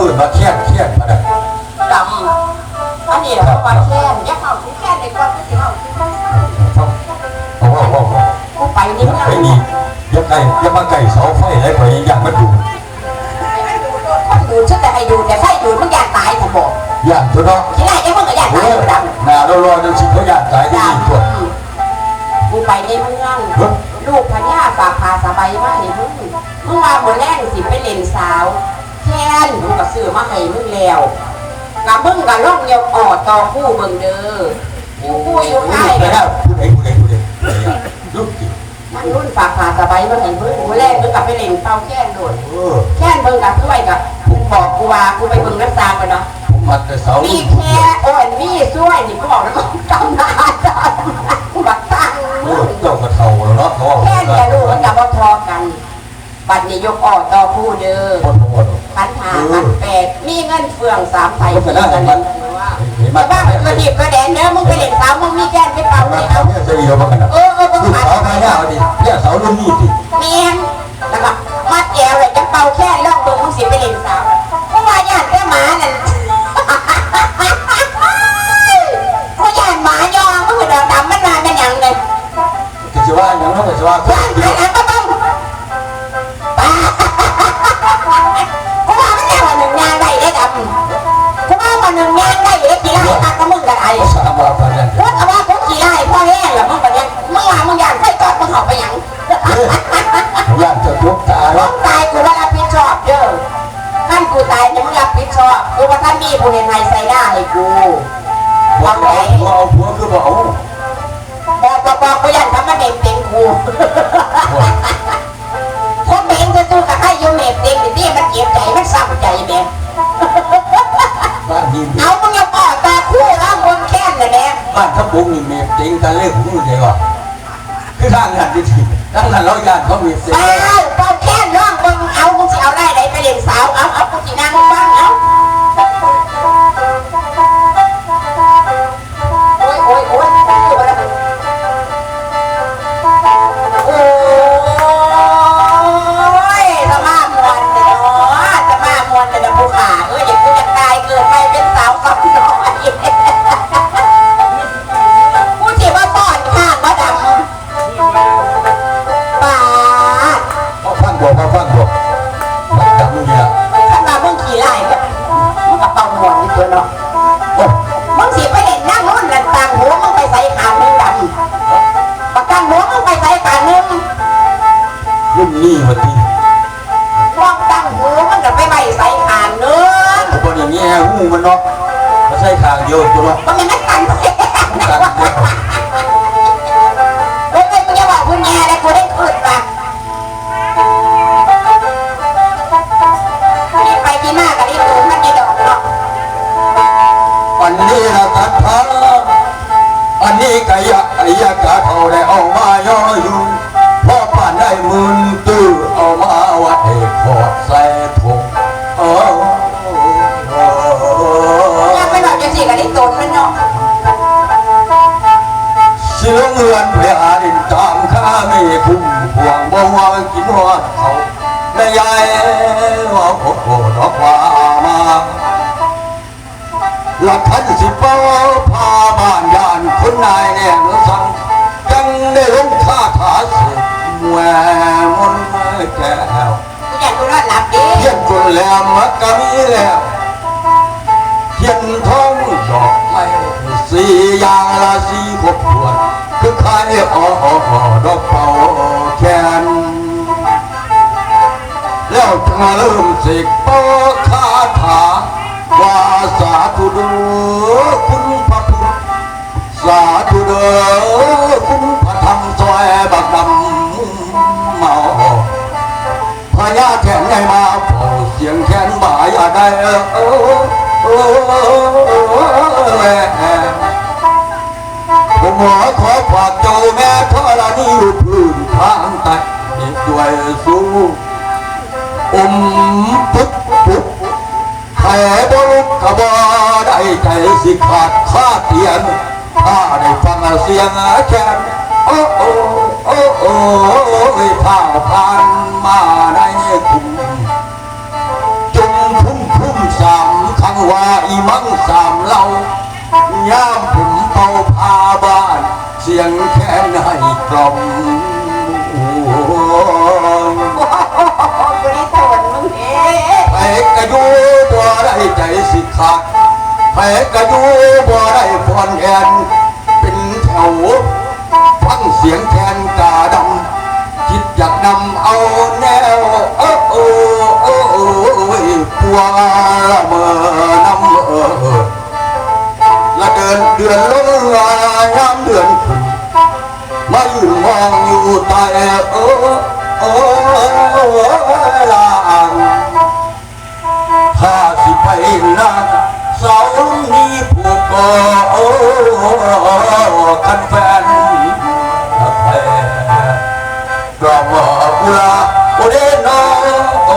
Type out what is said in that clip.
เอื่นมาแค่นแค่นมาได้ดำอันนี้เราว่าแค่ยักษ์เอาถึงแค่ในความที่เอาเอาว่าว่าว่ากูไปนี่มึงไอ้นี่ยังไงยังมาไก่เสาไฟอะไรไปยังมันดูดูฉันจะให้ดูแต่ใช่ดูมึงอยากตายผมบอกอย่านตัวเนาะที่ไหนจะมึงก็อยากตายดำหน้าเรารอจนสิบเขาอยานตายที่นี่ตัวกูไปในเมืองลูกพญาฝากพาสบายมาให้มึงมึงมาหมดแรงสิไปเล่นสาว แค่นมึงก็ซื้อมาให้มึงแล้วกับมึงกับล่องเยาอ่อต่อคู่เบิ่งเด้ออยู่คู่อยู่ใต้ไปแล้วผู้ใดผู้ใดผู้ใดลูกจิมันรุ่นฝากพาสบายมาให้มึงหมดแรงมึงกับไปเล่นเป้าแค่นโดดเออแค่นเบิ่งกับช่วยกับกูบอกกูว่ากูไปเบิ่งน้ำตาไปเนาะผมมัดแต่เสามีลูกแค่โอ้ยมีช่วยนี่กูบอกแล้วก็จำหน้าจ้ากูบักตั้งโอ้มึงเจ้ากระเทาแล้วเนาะเขาแค่เดียวลูกมันกับว่าทอกัน บัตรนี้ยกออกต่อผู้เด้อ คนโหดพันหาพันแปดมีเงินเฟืองสามไทยก็ได้กันมันั่นนว่าเห็นมัแต่นว่ามันดีบกระแดนเด้อมึงไปเล่นสาวมึงมีแก้นไม่เป่ามัไม่นเอาเนี่ยจะเดียวกันนะเออเออมึงลูกขาดสาวมาเนี่ยเอาดิเนี่ยเสาลูกนี่ดิเมียนแล้วก็มัดแอวเลยจะเป่าแค่ล่องเบิ่งมึงสิไปเล่นสาวเพราะว่าย่านแค่หมานั่นเพราะย่านหมายอมึงคือดอกดำมันมาเป็นหยังเลยก็จะว่าอย่างนั้นก็จะว่าคนย่านเดีไปยวไหนก็ต้อ หนึ่งงานได้ได้กี่ไร่ตักก็มึงกันไอ้สามว่าพันเอาว่าพวกกี่ไร่พ่อแห้งหรอมึงแบบนี้มึงว่ามึงอยากให้จอดมึงเขาไปหยังอยากจะยกตาล้อวงตายกูว่ารับผิดชอบเด้อท่านกูตายเนี่ยมึงรับผิดชอบกูว่าท่านมีผู้เห็นไทยใส่หน้าให้กูว่าเอาผัวเอาผัวคือว่าเอาบอกบอกบอกกูยันทำมาเด็กเต็งกูคนเห็นจะสู้กับใครอยู่เมฆเต็งที่มันเจ็บใจมันซ้ำใจ ปุ๊บบุ้งนี่เมฆเต็งกันเลยหูเดียวคือทางงานที่ทีดังนั้นเราญาติเขามีเสียเอ้าเป้าแค้น รุ่นนี้วันที่ว่องตั้งหัวมึงก็ไปใบใส่ขางนึงคนอย่างนี้หูมันเนาะมาใช่ทางเดียวตัวเนาะมันไม่กันกันเดียวเฮ้ยมึงอย่าบอกคุณแง่เลยกูได้ขึ้นมานี่ไปที่มากกับที่ตูมันกี่ดอกเนาะอันนี้นะตัดพาอันนี้กะยะไอ้ยะกะเท่าได้เอามาย่อยุนพ่อป่านได้ห มืนตื้อเอามาวัดให้ขอดใส่ถุงโอ้ยังไม่บอกจะสิกับที่ตูมันเนาะสิลงเรือนไปหาดินตามข้าไม่คุ้มห่วงบ่ว่ากินหัวเขาแม่ยายว่าโอ้โหดอกว่ามาหลักพันสิบเป้าพาบ้านยานคนนายเนี่ย เฮียนกุนแหลมมักกะมีแล้วเฮียนทองดอกไม้สี่อย่างละสี่ขบขวดคือขายอ๋อดอกเป่าแคนแล้วเธอเริ่มสิกเป้าำเมหมอยากได้เออโอ้โอ้แม่ผมขอขอฝากเจ้าแม่ธรณีอยู่พื้นทางใต้ด้วยสู้อมปุ๊บปุ๊บแผลบลุกกะบอได้ใจสิขาดคาเตียนถ้าได้ฟังเสียงแคนโอ้โอ้โอ้โอ้ถ้า ไหนกล่อมโอ้ยกูได้โทนมึงเด้แผลกระยูบ่ได้ใจสิขาดแผลกระยูบ่ได้ฟอนแอนเป็นแถวฟังเสียงแคนกาดำคิดอยากนำเอาแนวโอ้โอ้โอ้โอ้ปัวละเมอนำเออละเดินเดือนลงลาย องอยู่ใต้เออโอ้ลางถ้าสิไปนาเสานี้ผูกโอ้คันแฟนแพ้กรอบกุลาโอเดนโอ